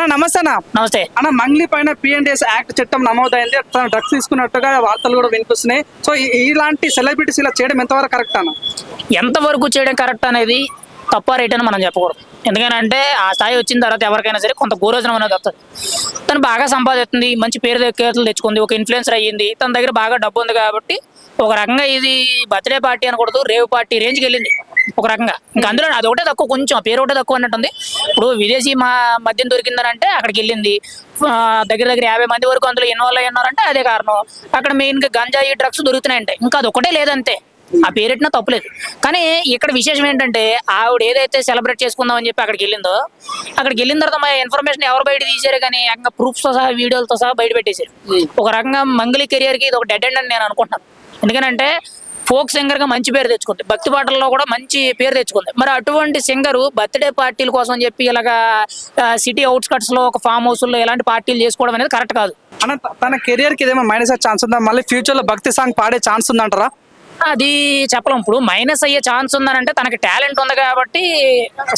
అన్న నమస్తే అన్న. నమస్తే. అన్న మంగ్లీ పైన పిఎన్డిఎస్ యాక్ట్ చట్టం నమోదైంది. తన డ్రగ్స్ తీసుకున్నట్టుగా వార్తలు కూడా వినిపిస్తున్నాయి. సో ఇలాంటి సెలబ్రిటీస్ ఇలా చేయడం ఎంతవరకు కరెక్ట్ అన్న? ఎంతవరకు చేయడం కరెక్ట్ అనేది తప్ప రేట్ అని మనం చెప్పకూడదు. ఎందుకంటే ఆ స్థాయి వచ్చిన తర్వాత ఎవరికైనా సరే కొంత గోరోజనం అనేది వస్తుంది తను బాగా సంపాదిస్తుంది మంచి పేరు కేసులు తెచ్చుకుంది ఒక ఇన్ఫ్లుయెన్సర్ అయ్యింది తన దగ్గర బాగా డబ్బు ఉంది కాబట్టి ఒక రకంగా ఇది బర్త్డే పార్టీ అనకూడదు రేవ్ పార్టీ రేంజ్కి వెళ్ళింది. ఒక రకంగా. ఇంకా అందులో అది ఒకటే తక్కువ కొంచెం ఆ పేరు ఒకటే తక్కువ అన్నట్టుంది. ఇప్పుడు విదేశీ మా మద్యం దొరికిందని అంటే అక్కడికి వెళ్ళింది. దగ్గర దగ్గర యాభై మంది వరకు అందులో ఇన్వాల్వ్ అయి ఉన్నారంటే అదే కారణం. అక్కడ మెయిన్గా గంజాయి డ్రగ్స్ దొరుకుతున్నాయంటే. ఇంకా అది ఒకటే లేదంతే. ఆ పేరెట్టినా తప్పులేదు. కానీ ఇక్కడ విశేషం ఏంటంటే ఆవిడ ఏదైతే సెలబ్రేట్ చేసుకుందాం అని చెప్పి అక్కడికి వెళ్ళిందో అక్కడికి వెళ్ళిన తర్వాత మా ఇన్ఫర్మేషన్ ఎవరు బయట తీశారు కానీ ఏకంగా proofs తో సహా వీడియోలతో సహా బయట పెట్టేశారు. ఒక రకంగా మంగళి కెరియర్కి ఇది ఒక డెడ్ ఎండ్ అని నేను అనుకుంటున్నాను. ఎందుకంటే ఫోక్ సింగర్గా మంచి పేరు తెచ్చుకుంది. భక్తి పాటల్లో కూడా మంచి పేరు తెచ్చుకుంది. మరి అటువంటి సింగర్ బర్త్డే పార్టీల కోసం చెప్పి ఇలాగా సిటీ అవుట్స్కట్స్లో ఒక ఫామ్ హౌస్లో ఇలాంటి పార్టీలు చేసుకోవడం అనేది కరెక్ట్ కాదు. అన్న తన కెరియర్కి ఇదేమో మైనస్ అయ్యే ఛాన్స్ ఉందా? మళ్ళీ ఫ్యూచర్లో భక్తి సాంగ్ పాడే ఛాన్స్ ఉందంటారా? అది చెప్పలేం. ఇప్పుడు మైనస్ అయ్యే ఛాన్స్ ఉందనంటే తనకి టాలెంట్ ఉంది కాబట్టి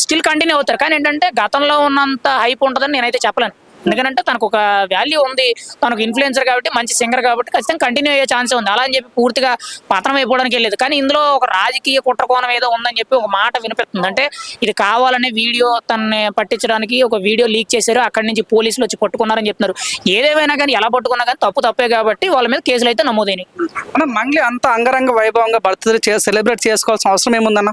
స్టిల్ కంటిన్యూ అవుతారు. కానీ ఏంటంటే గతంలో ఉన్నంత హైప్ ఉంటుందని నేనైతే చెప్పలేను. ఎందుకంటే తనకు ఒక వాల్యూ ఉంది. తనకు ఇన్ఫ్లుయెన్సర్ కాబట్టి మంచి సింగర్ కాబట్టి ఖచ్చితంగా కంటిన్యూ అయ్యే ఛాన్స్ ఉంది. అలా అని చెప్పి పూర్తిగా పతనం అయిపోవడానికి వెళ్ళలేదు కానీ ఇందులో ఒక రాజకీయ కుట్రకోణం ఏదో ఉందని చెప్పి ఒక మాట వినిపిస్తుంది. అంటే ఇది కావాలనే వీడియో తనని పట్టించడానికి ఒక వీడియో లీక్ చేశారు. అక్కడి నుంచి పోలీసులు వచ్చి పట్టుకున్నారని చెప్తున్నారు. ఏదేమైనా కానీ ఎలా పట్టుకున్నా కానీ తప్పు తప్పే కాబట్టి వాళ్ళ మీద కేసులు అయితే నమోదైనవి మంగ్లీ అంత అంగరంగ వైభవంగా బర్త్డే సెలబ్రేట్ చేసుకోవాల్సిన అవసరం ఏముందన్న?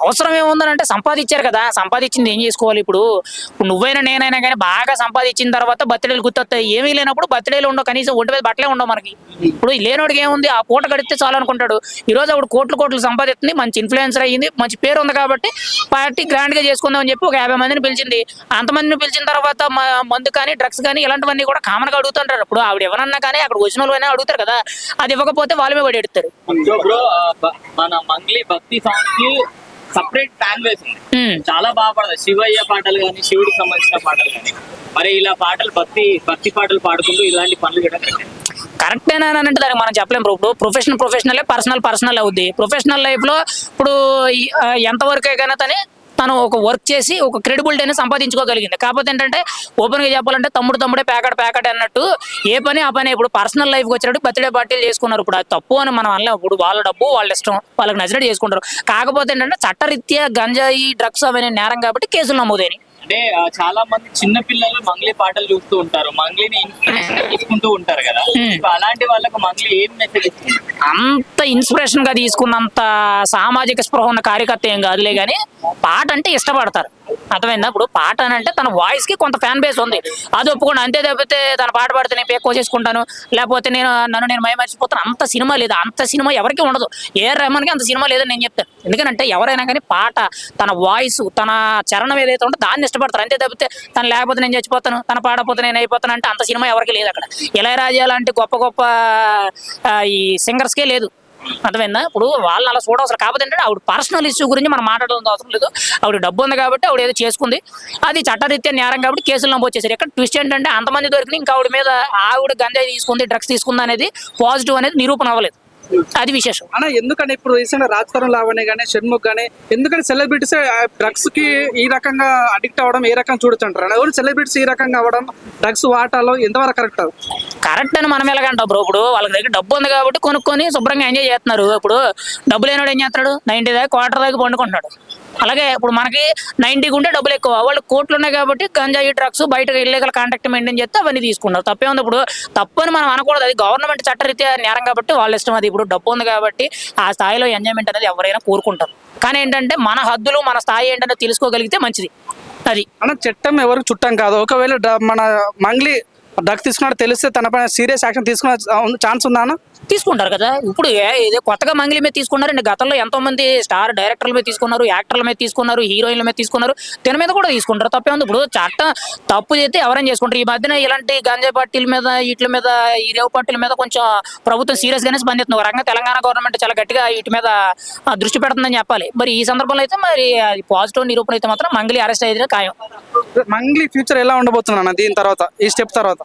అవసరం ఏముందనంటే సంపాదించారు కదా. సంపాదించింది ఏం చేసుకోవాలి ఇప్పుడు? నువ్వైనా నేనైనా కానీ బాగా వచ్చిన తర్వాత బర్త్డేలు గుర్తొస్తాయి. ఏమీ లేనప్పుడు బర్త్డేలు ఉండవు. కనీసం ఒంటి మీద బట్టలే ఉండవు మనకి. ఇప్పుడు లేనోడికి ఏముంది? ఆ పూట గడిస్తే చాలు అనుకుంటాడు. ఈ రోజు ఆవిడ కోట్లు కోట్లు సంపాదిస్తుంది. మంచి ఇన్ఫ్లుయెన్సర్ అయ్యింది. మంచి పేరు ఉంది కాబట్టి పార్టీ గ్రాండ్గా చేసుకుందాం అని చెప్పి ఒక యాభై మందిని పిలిచింది. అంతమందిని పిలిచిన తర్వాత మందు కానీ డ్రగ్స్ కానీ ఇలాంటివన్నీ కూడా కామన్గా అడుగుతుంటారు. ఇప్పుడు ఆవిడ ఎవరన్నా కానీ అక్కడ వచ్చిన వాళ్ళు అయినా అడుగుతారు కదా. అది ఇవ్వకపోతే వాళ్ళమే పడి ఎడతారు మన మంగ్లీ భక్తి కి సపరేట్ ఫ్యాన్ బేస్ ఉంది. చాలా బాగా పాడతారు శివయ్య పాటలు కానీ శివుడికి సంబంధించిన పాటలు కానీ మరి ఇలా పాటలు భక్తి భక్తి పాటలు పాడుకుంటూ ఇలాంటి పనులు కూడా కరెక్టేనా అని అంటే దానికి మనం చెప్పలేం ఇప్పుడు ప్రొఫెషనల్ ప్రొఫెషనల్ పర్సనల్ పర్సనల్ అవుద్ది. ప్రొఫెషనల్ లైఫ్లో ఇప్పుడు ఎంతవరకు అయినా తనే తను ఒక వర్క్ చేసి ఒక క్రెడిబిలిటీని సంపాదించుకోగలిగింది. కాకపోతే ఏంటంటే ఓపెన్గా చెప్పాలంటే తమ్ముడు తమ్ముడే ప్యాకెట్ ప్యాకెట్ అన్నట్టు ఏ పని ఆ పని. ఇప్పుడు పర్సనల్ లైఫ్ వచ్చినట్టు బర్త్డే పార్టీలు చేసుకున్నారు ఇప్పుడు. అది తప్పు అని మనం అనలేము. ఇప్పుడు వాళ్ళ డబ్బు వాళ్ళ ఇష్టం వాళ్ళకి నచ్చినట్టు చేసుకుంటారు. కాకపోతే ఏంటంటే చట్టరీత్యా గంజాయి డ్రగ్స్ అవన్నీ నేరం కాబట్టి కేసులు నమోదైనాయి. అంటే చాలా మంది చిన్న పిల్లలు మంగ్లీ పాటలు చూస్తూ ఉంటారు. మంగ్లీని ఇన్స్పిరేషన్ తీసుకుంటూ ఉంటారు కదా. ఇప్పుడు అలాంటి వాళ్ళకు మంగ్లీ ఏం మెసేజ్ అంత ఇన్స్పిరేషన్గా తీసుకున్నంత సామాజిక స్పృహ ఉన్న కార్యకర్త ఏం కాదులే కానీ పాట అంటే ఇష్టపడతారు. అర్థమైందా? ఇప్పుడు పాట అని అంటే తన వాయిస్కి కొంత ఫ్యాన్ బేస్ ఉంది. అది ఒప్పుకోండి అంతే తప్పితే తన పాట పాడితే నేను ఎక్కువ చేసుకుంటాను. లేకపోతే నేను నన్ను నేను మయమర్చిపోతాను అంత సినిమా లేదు. అంత సినిమా ఎవరికి ఉండదు. ఏ రెహమాన్కి అంత సినిమా లేదని నేను చెప్తాను. ఎందుకంటే ఎవరైనా కానీ పాట తన వాయిస్ తన చరణం ఏదైతే ఉంటే దాన్ని ఇష్టపడతారు. అంతే తప్పితే తను లేకపోతే నేను చచ్చిపోతాను తన పాడపోతే నేను అయిపోతాను అంటే అంత సినిమా ఎవరికి లేదు అక్కడ. ఇళయరాజా లాంటి గొప్ప గొప్ప ఈ సింగర్స్కే లేదు. అర్థమైందా? ఇప్పుడు వాళ్ళని అలా చూడవసరం కాకపోతే ఏంటంటే ఆవిడ పర్సనల్ ఇష్యూ గురించి మనం మాట్లాడడం అవసరం లేదు. ఆవిడ డబ్బు ఉంది కాబట్టి ఆవిడ ఏదో చేసుకుంది. అది చట్టరీత్యా నేరం కాబట్టి కేసులు నమోదు చేశారు. ఇక్కడ ట్విస్ట్ ఏంటంటే అంతమంది దొరికిన ఇంకా ఆవిడ మీద ఆవిడ గంజాయి తీసుకుంది డ్రగ్స్ తీసుకుంది అనేది పాజిటివ్ అనేది నిరూపణ అవ్వలేదు. అది విశేషం. అన్న ఎందుకంటే ఇప్పుడు రీసెంట్ రాజ్ తరుణ్ లావణ్య కానీ షణ్ముఖ్ కానీ ఎందుకంటే సెలబ్రిటీస్ డ్రగ్స్కి ఈ రకంగా అడిక్ట్ అవ్వడం ఏ రకంగా చూడొచ్చు ఎవరు సెలబ్రిటీస్ ఈ రకంగా అవ్వడం డ్రగ్స్ వాటాలో ఎంతవరకు కరెక్ట్ కరెక్ట్ అని మనం ఎలాగంటాం బ్రో? ఇప్పుడు వాళ్ళ దగ్గర డబ్బు ఉంది కాబట్టి కొనుక్కొని శుభ్రంగా ఎంజాయ్ చేస్తున్నారు. ఇప్పుడు డబ్బు లేనివాడు ఏం చేస్తాడు నైన్టీ దాకా క్వార్టర్ దాకా పండుకుంటున్నాడు. అలాగే ఇప్పుడు మనకి నైన్టీకి ఉంటే డబ్బులు ఎక్కువ. వాళ్ళు కోట్లు ఉన్నాయి కాబట్టి గంజాయి డ్రగ్స్ బయట ఇల్లీగల్ కాంటాక్ట్ మెయింటైన్ చేస్తే అవన్నీ తీసుకున్నారు తప్పే ఉంది ఇప్పుడు. తప్పు అని మనం అనకూడదు. అది గవర్నమెంట్ చట్టరీత్యా నేరం కాబట్టి వాళ్ళ ఇష్టం అది. ఇప్పుడు డబ్బు ఉంది కాబట్టి ఆ స్థాయిలో ఎంజాయ్మెంట్ అనేది ఎవరైనా కోరుకుంటారు. కానీ ఏంటంటే మన హద్దులు మన స్థాయి ఏంటంటే తెలుసుకోగలిగితే మంచిది. అది. మన చట్టం ఎవరికి చుట్టం కాదు. ఒకవేళ మన మంగ్లీ డ్రగ్స్ తీసుకున్నాడు తెలిస్తే తన పైన సీరియస్ యాక్షన్ తీసుకునే ఛాన్స్ ఉందా అన్న? తీసుకుంటారు కదా. ఇప్పుడు ఏదో కొత్తగా మంగిలి మీద తీసుకున్నారండి గతంలో ఎంతో మంది స్టార్ డైరెక్టర్ల మీద తీసుకున్నారు యాక్టర్ల మీద తీసుకున్నారు హీరోయిన్ల మీద తీసుకున్నారు. తిన మీద కూడా తీసుకుంటారు. తప్పే ఉంది. ఇప్పుడు చట్టం తప్పు చేస్తే ఎవరైనా చేసుకుంటారు. ఈ మధ్యన ఇలాంటి గంజాయి పార్టీల మీద వీటి మీద ఈ రేవు పార్టీల మీద కొంచెం ప్రభుత్వం సీరియస్ గానే స్పందిస్తుంది ఒక రకంగా తెలంగాణ గవర్నమెంట్ చాలా గట్టిగా వీటి మీద దృష్టి పెడుతుందని చెప్పాలి. మరి ఈ సందర్భంలో అయితే మరి పాజిటివ్ నిరూపణ అయితే మాత్రం మంగళి అరెస్ట్ అయితే ఖాయం మంగ్లీ ఫ్యూచర్ ఎలా ఉండబోతుంది అన్న దీని తర్వాత ఈ స్టెప్ తర్వాత?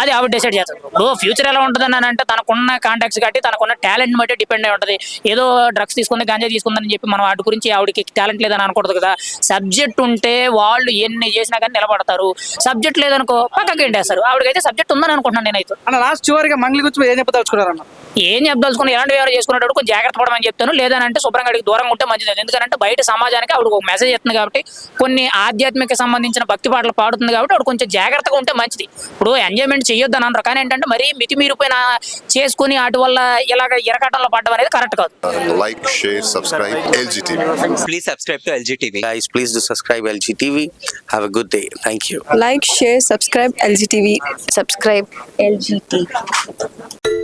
అది ఆవిడ డిసైడ్ చేస్తుంది. ఇప్పుడు ఫ్యూచర్ ఎలా ఉంటుంది అని అంటే తనకున్న కాంటాక్ట్స్ కాబట్టి తనకున్న టాలెంట్ బట్టి డిపెండ్ అయి ఉంటుంది. ఏదో డ్రగ్స్ తీసుకుంది గంజా తీసుకుందని చెప్పి మనం వాటి గురించి ఆవిడకి టాలెంట్ లేదని అనకూడదు కదా. సబ్జెక్ట్ ఉంటే వాళ్ళు ఎన్ని చేసినా కానీ నిలబడతారు. సబ్జెక్ట్ లేదనుకో పక్కకి ఎండేస్తారు. ఆవిడకైతే సబ్జెక్ట్ ఉందని అనుకుంటున్నాను నేనైతే. లాస్ట్ చివరిగా మంగళి గురించి ఏం చెప్పదలుచుకున్నారన్న? ఏం చెప్పదలుచుకుని ఎలాంటి వ్యవహారం చేసుకునేటప్పుడు కొంచెం జాగ్రత్త పడమని చెప్తాను లేదంటే శుభ్రంగా అడిగి దూరంగా ఉంటే మంచిది ఎందుకంటే బయట సమాజానికి ఆవిడ ఒక మెసేజ్ ఇస్తుంది కాబట్టి కొన్ని ఆధ్యాత్మిక సంబంధించిన భక్తి పాటలు పాడుతుంది కాబట్టి ఆవిడ కొంచెం జాగ్రత్తగా ఉంటే మంచిది ఇప్పుడు ఎంజాయ్మెంట్ చేయొద్దు అని అనరు కానీ ఏంటంటే మరీ మితిమీరిపోయిన చేసుకుని వాటి వల్ల ఇలాగ ఇరకటంలో పడడం అనేది కరెక్ట్ కాదు like, share, subscribe, LGTV. Please subscribe to LG TV. Guys, please do subscribe LG TV. Have a good day. Thank you. like, share, subscribe LGTV. Subscribe LGTV.